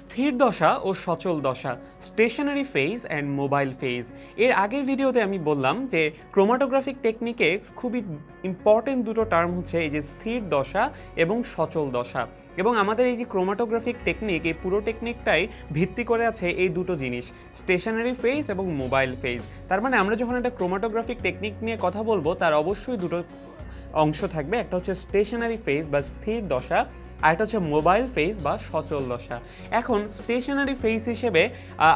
স্থির দশা ও সচল দশা স্টেশনারি ফেজ অ্যান্ড মোবাইল ফেজের আগের ভিডিওতে আমি বললাম যে ক্রোমাটোগ্রাফিক টেকনিকে খুবই ইম্পর্টেন্ট দুটো টার্ম হচ্ছে এই যে স্থির দশা এবং সচল দশা। এবং আমাদের এই যে ক্রোমাটোগ্রাফিক টেকনিক এই পুরো টেকনিকটাই ভিত্তি করে আছে এই দুটো জিনিস স্টেশনারি ফেজ এবং মোবাইল ফেজ তার মানে আমরা যখন একটা ক্রোমাটোগ্রাফিক টেকনিক নিয়ে কথা বলব, তার অবশ্যই দুটো অংশ থাকবে। একটা হচ্ছে স্টেশনারি ফেজ বা স্থির দশা আর একটা হচ্ছে মোবাইল ফেজ বা সচল দশা। এখন স্টেশনারি ফেস হিসেবে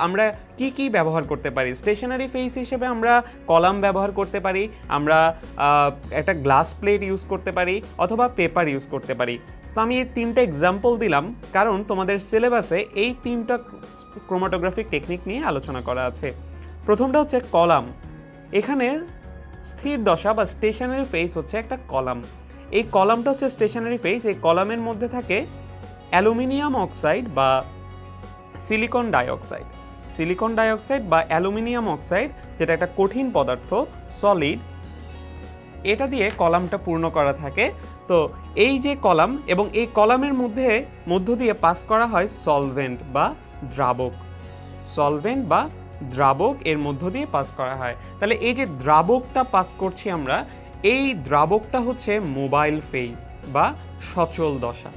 আমরা কি কি ব্যবহার করতে পারি? স্টেশনারি ফেস হিসেবে আমরা কলাম ব্যবহার করতে পারি, আমরা একটা গ্লাস প্লেট ইউজ করতে পারি, অথবা পেপার ইউজ করতে পারি। তো আমি এই তিনটা এক্সাম্পল দিলাম, কারণ তোমাদের সিলেবাসে এই তিনটা ক্রোমাটোগ্রাফিক টেকনিক নিয়ে আলোচনা করা আছে। প্রথমটা হচ্ছে কলাম। এখানে স্থির দশা বা স্টেশনারি ফেস হচ্ছে একটা কলাম। এই কলামটা হচ্ছে স্টেশনারি ফেস এই কলামের মধ্যে থাকে অ্যালুমিনিয়াম অক্সাইড বা সিলিকন ডাইঅক্সাইড। সিলিকন ডাইঅক্সাইড বা অ্যালুমিনিয়াম অক্সাইড, যেটা একটা কঠিন পদার্থ সলিড এটা দিয়ে কলামটা পূর্ণ করা থাকে। তো এই যে কলাম এবং এই কলামের মধ্যে, মধ্য দিয়ে পাস করা হয় সলভেন্ট বা দ্রাবক। সলভেন্ট বা দ্রাবক এর মধ্য দিয়ে পাস করা হয়। তাহলে এই যে দ্রাবকটা পাস করছি আমরা এই দ্রাবকটা হচ্ছে মোবাইল ফেজ বা সচল দশা।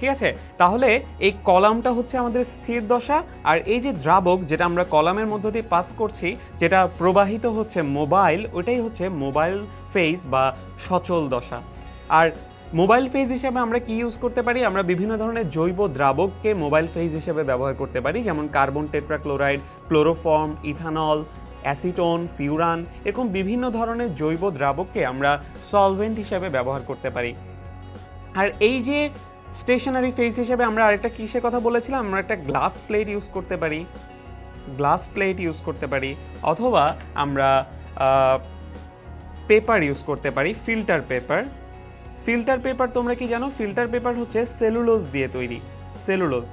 ঠিক আছে? তাহলে এই কলামটা হচ্ছে আমাদের স্থির দশা আর এই যে দ্রাবক যেটা আমরা কলামের মধ্য দিয়ে পাস করছি, যেটা প্রবাহিত হচ্ছে মোবাইল, ওটাই হচ্ছে মোবাইল ফেজ বা সচল দশা। আর মোবাইল ফেজ হিসেবে আমরা কি ইউজ করতে পারি? আমরা বিভিন্ন ধরনের জৈব দ্রাবককে মোবাইল ফেজ হিসেবে ব্যবহার করতে পারি, যেমন carbon tetrachloride, chloroform, ethanol acetone, furan এরকম বিভিন্ন ধরনের জৈব দ্রাবককে আমরা সলভেন্ট হিসেবে ব্যবহার করতে পারি। আর এই যে স্টেশনারি ফেস হিসেবে আমরা আরেকটা কিসের কথা বলেছিলাম, আমরা একটা গ্লাস প্লেট ইউজ করতে পারি। গ্লাস প্লেট ইউজ করতে পারি, অথবা আমরা পেপার ইউজ করতে পারি ফিল্টার পেপার ফিল্টার পেপার তোমরা কি জানো? ফিল্টার পেপার হচ্ছে সেলুলোজ দিয়ে তৈরি সেলুলোজ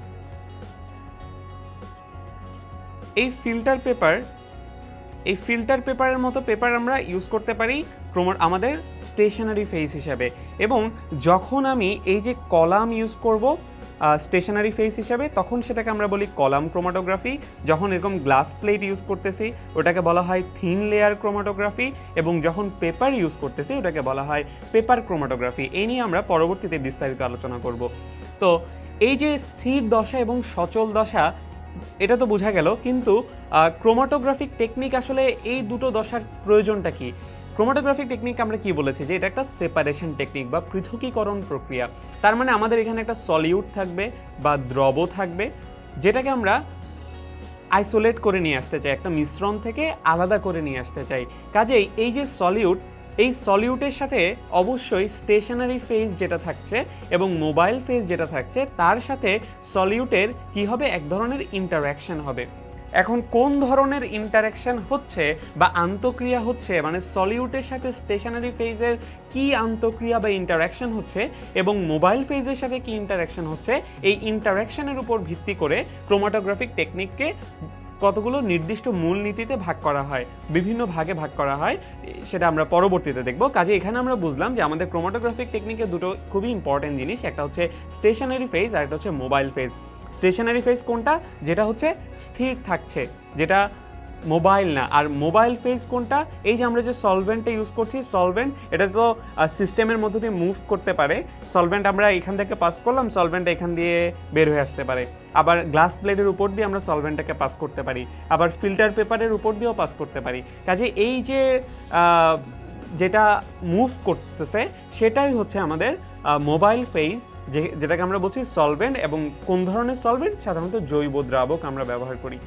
এই ফিল্টার পেপার এই ফিল্টার পেপারের মতো পেপার আমরা ইউজ করতে পারি ক্রোমো আমাদের স্টেশনারি ফেস হিসাবে। এবং যখন আমি এই যে কলাম ইউজ করব স্টেশনারি ফেস হিসাবে, তখন সেটাকে আমরা বলি কলাম ক্রোমাটোগ্রাফি যখন এরকম গ্লাস প্লেট ইউজ করতেছি, ওটাকে বলা হয় থিন লেয়ার ক্রোমাটোগ্রাফি এবং যখন পেপার ইউজ করতেছি, ওটাকে বলা হয় পেপার ক্রোমাটোগ্রাফি এই নিয়ে আমরা পরবর্তীতে বিস্তারিত আলোচনা করব। তো এই যে স্থির দশা এবং সচল দশা এটা তো বোঝা গেল, কিন্তু ক্রোমাটোগ্রাফিক টেকনিক আসলে এই দুটো দশার প্রয়োজনটা কি? ক্রোমাটোগ্রাফিক টেকনিক আমরা কি বলেছি? যে এটা একটা সেপারেশন টেকনিক বা পৃথকীকরণ প্রক্রিয়া। তার মানে আমাদের এখানে একটা সলিউট থাকবে বা দ্রব থাকবে, যেটাকে আমরা আইসোলেট করে নিয়ে আসতে চাই, একটা মিশ্রণ থেকে আলাদা করে নিয়ে আসতে চাই। কাজেই এই যে সলিউট এই সলিউটের সাথে অবশ্যই স্টেশনারি ফেজ যেটা থাকছে এবং মোবাইল ফেজ যেটা থাকছে, তার সাথে সলিউটের কি হবে? এক ধরনের ইন্টারাকশন হবে। এখন কোন ধরনের ইন্টারাকশন হচ্ছে বা আন্তঃক্রিয়া হচ্ছে মানে সলিউটের সাথে স্টেশনারি ফেজের কি আন্তঃক্রিয়া বা ইন্টারাকশন হচ্ছে এবং মোবাইল ফেজের সাথে কি ইন্টারাকশন হচ্ছে, এই ইন্টারাকশনের উপর ভিত্তি করে ক্রোমাটোগ্রাফিক টেকনিককে কতগুলো নির্দিষ্ট মূলনীতিতে ভাগ করা হয়, বিভিন্ন ভাগে ভাগ করা হয় সেটা আমরা পরবর্তীতে দেখব। কাজে এখানে আমরা বুঝলাম যে আমাদের ক্রোমাটোগ্রাফিক টেকনিকে দুটো খুবই ইম্পর্টেন্ট জিনিস, একটা হচ্ছে স্টেশনারি ফেজ আর একটা হচ্ছে মোবাইল ফেজ স্টেশনারি ফেজ কোনটা? যেটা হচ্ছে স্থির থাকছে, যেটা মোবাইল না। আর মোবাইল ফেজ কোনটা? এই যে আমরা যে সলভেন্টটা ইউজ করছি সলভেন্ট এটা তো সিস্টেমের মধ্য দিয়ে মুভ করতে পারে। সলভেন্ট আমরা এখান থেকে পাস করলাম সলভেন্ট এখান দিয়ে বের হয়ে আসতে পারে। আবার গ্লাস প্লেটের উপর দিয়ে আমরা সলভেন্টটাকে পাস করতে পারি। আবার ফিল্টার পেপারের উপর দিয়েও পাস করতে পারি। কাজে এই যে যেটা মুভ করতেছে, সেটাই হচ্ছে আমাদের মোবাইল ফেজ যে, যেটাকে আমরা বলছি সলভেন্ট এবং কোন ধরনের সলভেন্ট সাধারণত জৈব দ্রাবক আমরা ব্যবহার করি।